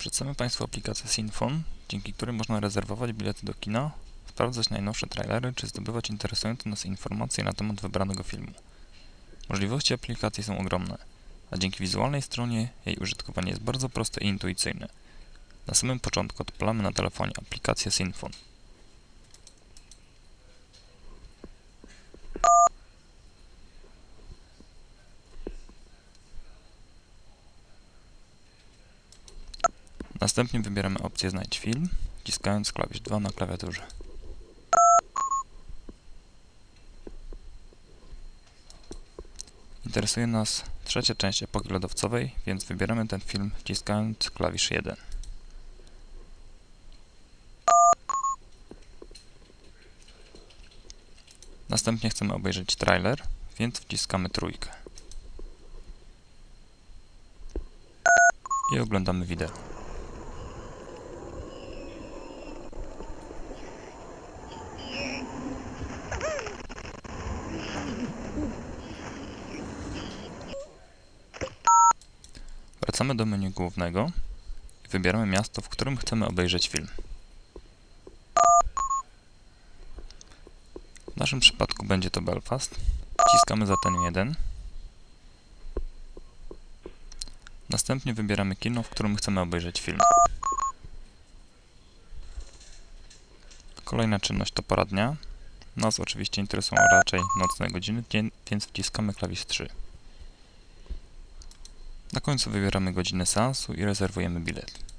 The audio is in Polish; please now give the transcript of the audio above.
Przedstawiam Państwu aplikację Sinfon, dzięki której można rezerwować bilety do kina, sprawdzać najnowsze trailery czy zdobywać interesujące nas informacje na temat wybranego filmu. Możliwości aplikacji są ogromne, a dzięki wizualnej stronie jej użytkowanie jest bardzo proste i intuicyjne. Na samym początku odpalamy na telefonie aplikację Sinfon. Następnie wybieramy opcję Znajdź film, wciskając klawisz 2 na klawiaturze. Interesuje nas trzecia część epoki lodowcowej, więc wybieramy ten film wciskając klawisz 1. Następnie chcemy obejrzeć trailer, więc wciskamy trójkę. I oglądamy wideo. Wracamy do menu głównego i wybieramy miasto, w którym chcemy obejrzeć film. W naszym przypadku będzie to Belfast. Wciskamy zatem 1. Następnie wybieramy kino, w którym chcemy obejrzeć film. Kolejna czynność to pora dnia. Nas oczywiście interesują raczej nocne godziny, więc wciskamy klawisz 3. Na końcu wybieramy godzinę seansu i rezerwujemy bilet.